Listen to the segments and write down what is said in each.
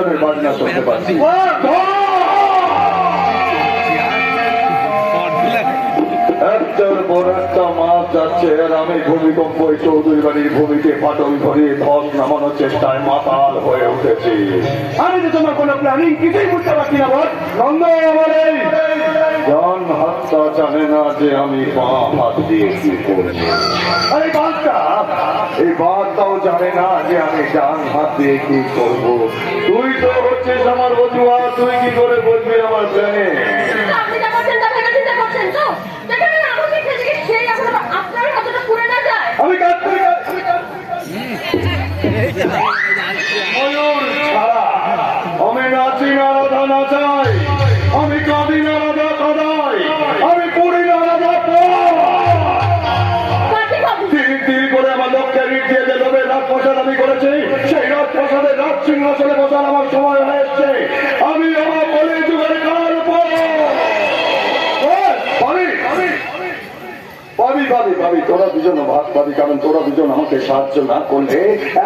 বিসর্জনের বাজনা করতে পারছি পর একটা যাচ্ছে আর আমি ভূমিকম্প চৌধুরী বাড়ির ভূমিকে ফাটল ধরে ধস নামানোর চেষ্টায় মাতাল হয়ে উঠেছি। আমি তো তোমার কোনো প্ল্যানিং কিছুই করতে পারছি না বল। আমার জন হত্যা জানে না যে আমি পা হাত দিয়ে কি করব। আরে বাচ্চা এই বার্তাও জানে না যে আমি ডান হাত দিয়ে কি করব। তুই তো হচ্ছিস আমার বধুয়া তুই কি করে বলবি আমার প্ল্যানে তোরা দুজন ভাগ পাবি কারণ তোরা দুজন আমাকে সাহায্য না করলে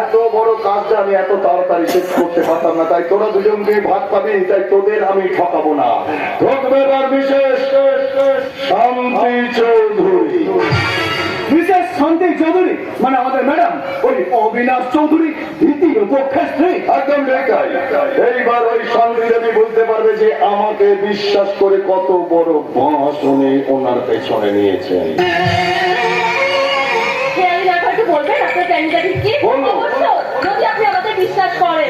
এত বড় কাজটা আমি এত তাড়াতাড়ি শেষ করতে পারতাম না। তাই তোরা দুজনকে ভাগ পাবি তাই তোদের আমি ঠকাবো না। ঠকবে বিশেষ শান্তি চৌধুরী। বিশেষ শান্তি চৌধুরী? মানে আমাদের ম্যাডাম ওই অবিনাশ চৌধুরী দ্বিতীয় স্ত্রী একদম রেখাই এইবার ওই শান্তি দেবী বুঝতে পারবে যে আমাকে বিশ্বাস করে কত বড় বাঁশ উনি ওনার পেছনে নিয়েছেন কি যদি আপনি আমাদের বিশ্বাস করেন।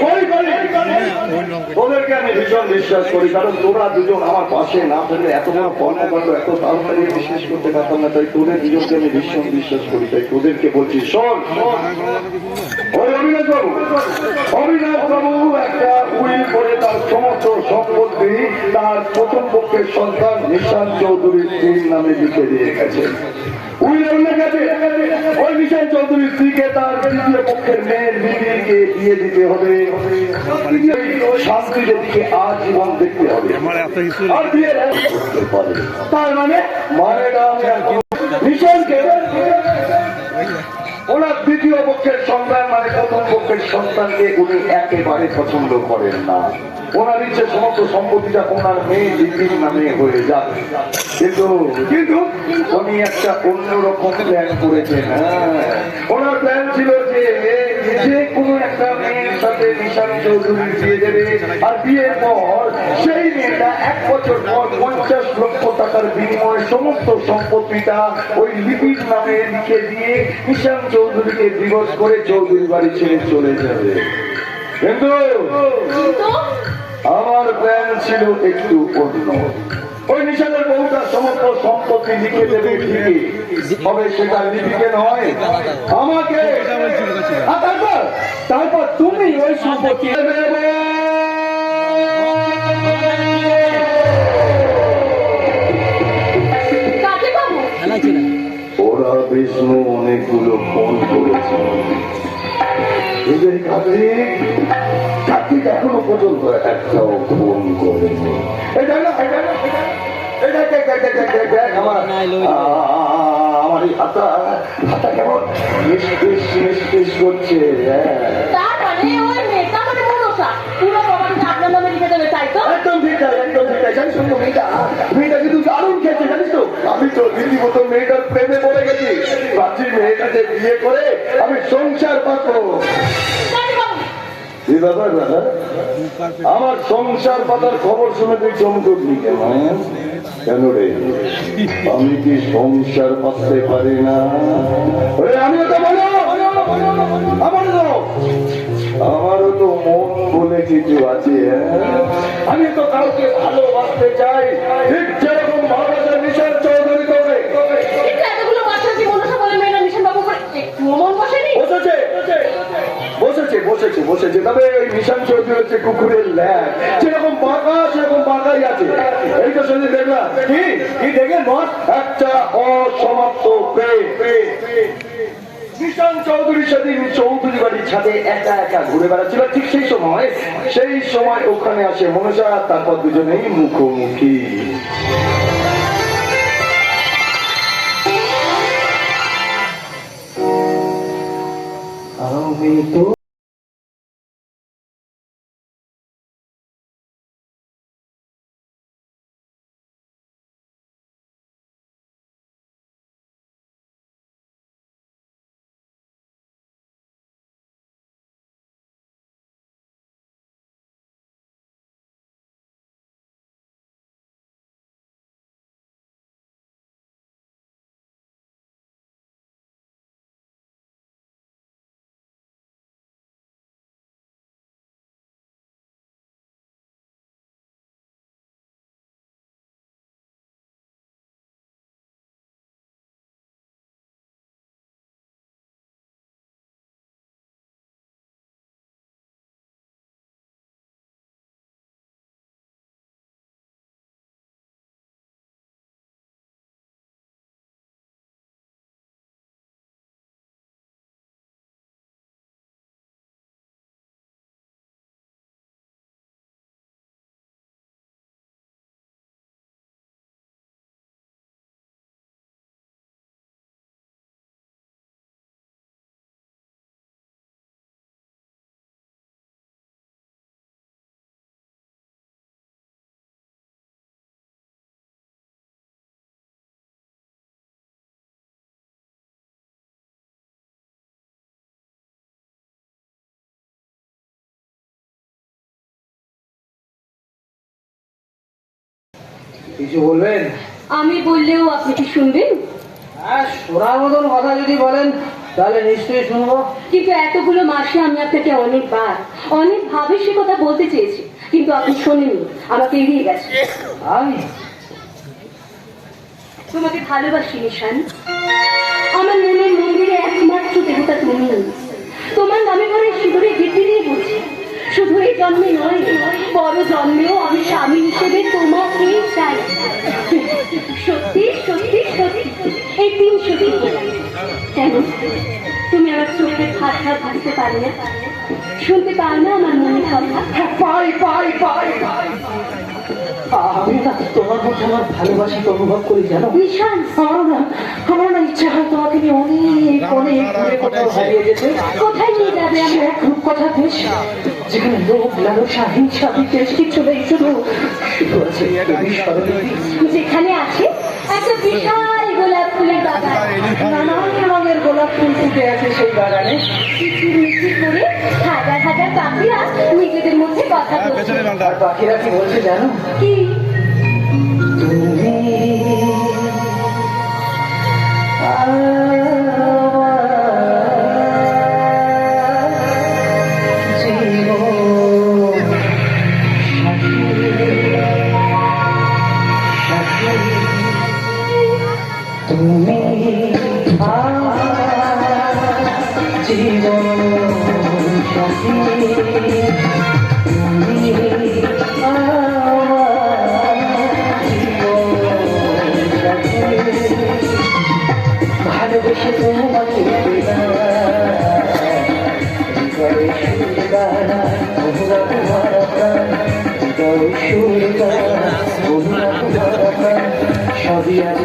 আমি ভীষণ বিশ্বাস করি কারণ তোরা দুজন আমার পাশে না থাকলে এত বড় কর্মকাণ্ড এত তাড়াতাড়ি শেষ করতে পারতাম না তাই তোদের দুজনকে আমি ভীষণ বিশ্বাস করি তাই তোদেরকে বলছি শোন। ওই অবিনাশ বাবু অবিনাশ বাবু একটা উইল করে তার সমস্ত সম্পত্তি তার প্রথম পক্ষের সন্তান নিশান চৌধুরীর নামে লিখে দিয়ে গেছেন উইলে ওই নিশান চৌধুরীর স্ত্রীকে তার দ্বিতীয় পক্ষের মেয়ের বিবিকে দিয়ে দিতে হবে। শান্তি দেবীকে আজীবন দেখতে হবে। আর বিয়ের এক করতে পারে তার মানে নিশানকে ওনার দ্বিতীয় পক্ষের পক্ষের সন্তানকে উনি একেবারে পছন্দ করেন না। ওনার ইচ্ছে সমস্ত সম্পত্তিটা ওনার মেয়ে দিদির নামে হয়ে যাবে। কিন্তু কিন্তু উনি একটা অন্যরকম প্ল্যান করেছেন হ্যাঁ। ওনার প্ল্যান ছিল যে যে কোনো একটা মেয়ের সাথে নিশান চৌধুরী বিয়ে দেবে আর বিয়ের পর সেই মেয়েটা এক বছর পর পঞ্চাশ লক্ষ টাকার বিনিময়ে সমস্ত সম্পত্তিটা ওই লিপির নামে লিখে দিয়ে নিশান চৌধুরীকে দিবস করে চৌধুরী বাড়ি ছেড়ে চলে যাবে। কিন্তু আমার প্ল্যান ছিল একটু অন্য। ওই নিশানের বহুটা সমস্ত সম্পত্তি লিখে দেবে ঠিকই। তবে সেটা লিপিকে নয়। আমাকে তারপর তারপর তুমি ওই সম্পত্তি ওরা বিষ্ণু অনেকগুলো ফোন করেছে। এখনও পর্যন্ত একটাও ফোন করেনি। এই না, এই না, এই দেখ, দেখ, দেখ, দেখ, দেখ, দেখ, দেখ, আমার এই কেমন? নিষ্পিস নিষ্পিস করছে হ্যাঁ। তার মানে মেয়েটা মানে মনসা পুরো প্রমাণটা আপনার নামে লিখে দেবে তাই তো? একদম ঠিক তাই একদম ঠিক তাই। জানিস তো মেয়েটা মেয়েটা কিন্তু দারুণ খেয়েছে জানিস তো। আমি তো রীতিমতো মেয়েটার প্রেমে পড়ে গেছি। ভাবছি মেয়েটাকে বিয়ে করে আমি সংসার পাবো বাবু দাদা আমার সংসার পাতার খবর শুনে তুই কেন হ্যাঁ? কেন রে? আমি কি সংসার পাততে পারি না। আমারও তো মন বলে কিছু আছে হ্যাঁ? আমি তো কাউকে ভালোবাসতে চাই। ঠিক যেরকম ভালোবাসা নিশান চৌধুরী করে কিন্তু এতগুলো বাচ্চা যে মনসা বলে মেয়েরা নিশান বাবু করে একটু মন বসেনি বসেছে বসেছে তবে ওই নিশান চৌধুরী হচ্ছে কুকুরের ল্যাব যেরকম বাঁকা সেরকম বাঁকাই আছে। এই তো সেদিন দেখলাম। কি? কি দেখে মত একটা অসমাপ্ত প্রেম নিশান চৌধুরী সেদিন চৌধুরী বাড়ির ছাদে একা একা ঘুরে বেড়াচ্ছিল। ঠিক সেই সময় সেই সময় ওখানে আসে মনসা, তারপর দুজনেই মুখোমুখি। আমি তো কিছু বলবেন? আমি বললেও আপনি কি শুনবেন? হ্যাঁ শোনার মতন কথা যদি বলেন তাহলে নিশ্চয়ই শুনব। কিন্তু এতগুলো মাসে আমি আপনাকে অনেকবার অনেকভাবে সে কথা বলতে চেয়েছি কিন্তু আপনি শোনেননি আমাকে এড়িয়ে গেছে আমি? তোমাকে ভালোবাসি নিশান। আমার মনের মন্দিরে একমাত্র দেবতা তুমি। তোমার নামে করে শিবরে গেটে দিয়ে বলছি শুধু এই জন্মে নয় বড় জন্মেও আমি স্বামী হিসেবে চাই সত্যি সত্যি সত্যি। এই তিন সত্যি। কেন তুমি আমার চোখে হাত হাত ভাসতে পারলে না। শুনতে পার না আমার মনে কথা? হ্যাঁ, পাই পাই পাই। পাই আমি না তোমার মধ্যে আমার ভালোবাসাকে অনুভব করি জানো? নিশান। না আমার না ইচ্ছা হয় তোমাকে নিয়ে অনেক অনেক দূরে কোথাও হারিয়ে যেতে। কোথায় নিয়ে যাবে আমি আমি এক রূপ কথা দেশ যেখানে লোক লালসা হিংসা বিদ্বেষ কিচ্ছু নেই। যেখানে আছে একটা বিশাল গোলাপ ফুলের বাগান। নানান রঙের গোলাপ ফুল ফুটে আছে সেই বাগানে। করে হাজার হাজার পাখিরা নিজেদের মধ্যে কথা বলছে। পাখিরা কি বলছে জানো? কি? সবই আজ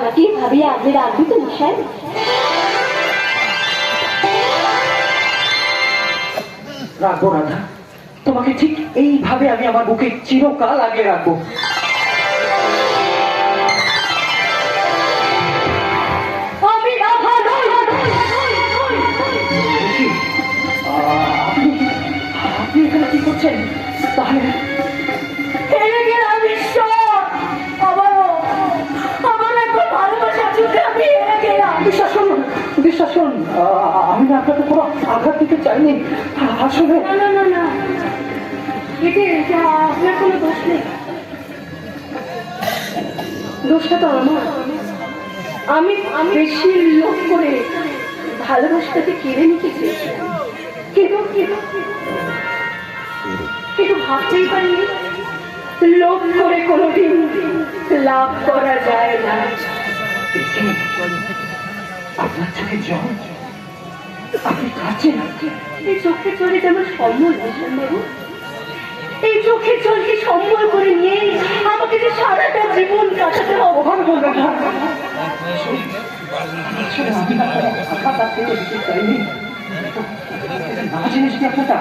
আমাকে ভাবিয়ে আপনি রাখবি তো মশাই রাখব রাধা। তোমাকে ঠিক এইভাবে আমি আমার বুকে চিরকাল আগে রাখব। আপনি এখানে কি করছেন? তাহলে আমি না আপনাকে কোনো আঘাত দিতে চাইনি। আসলে না না না না। এতে আপনার কোনো দোষ নেই। দোষটা তো আমার। আমি আমি বেশি লোভ করে ভালোবাসাটাকে কেড়ে নিতে চেয়েছিলাম। কিন্তু কিন্তু কিন্তু ভাবতেই পারিনি। লোভ করে কোনোদিন লাভ করা যায় না। আপনার চোখে জল? আপনি এই চোখে চলে যেমন সম্বল ভীষণ বাবু এই চোখের জলকে সম্বল করে নিয়ে আমাকে যে সারাটা জীবন কাটাতে হবে।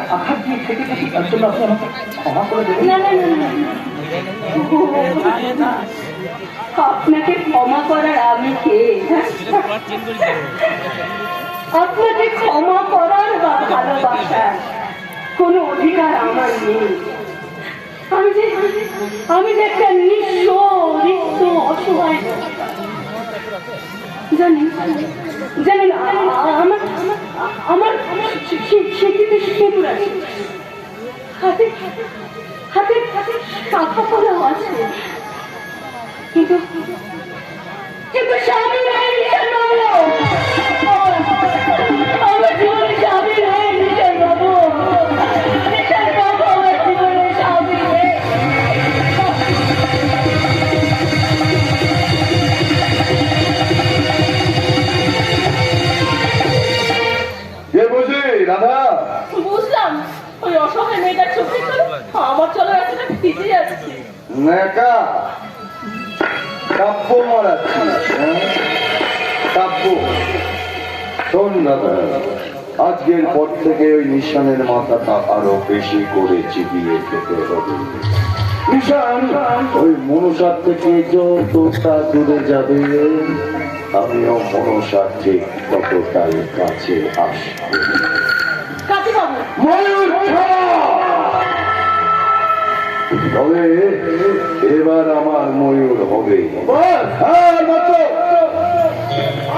আঘাত দিয়ে থেকে থাকি তার আপনি আমাকে ক্ষমা করে দেবেন না না না না। না। আপনাকে ক্ষমা করার আমি কে? আপনাকে ক্ষমা করার বা ভালোবাসার কোনো অধিকার আমার নেই। আমি যে আমি যে একটা নিঃস্ব রিক্ত অসহায় জানেন জানেন আমার আমার সেটিতে সেতু আছে। হাতে হাতে হাতে টাকা আছে। কিন্তু কিন্তু স্বামী থেকে ওই নিশানের মাথাটা আরও বেশি করে চিবিয়ে খেতে হবে। ওই মনসার থেকে যতটা দূরে যাবে, আমিও মনসার ঠিক ততটাই কাছে আসব। এবার আমার ময়ূর হবে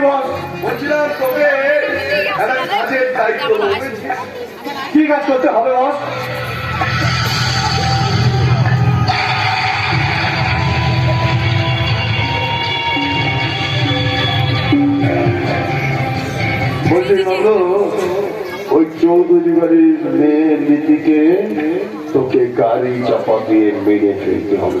বস? বলছিলাম তোকে একটা কাজের দায়িত্ব কি কাজ করতে হবে বস। বলছি ওই চৌধুরী বাড়ির মেয়ে লিপিকে তোকে গাড়ি চাপা দিয়ে মেরে ফেলতে হবে।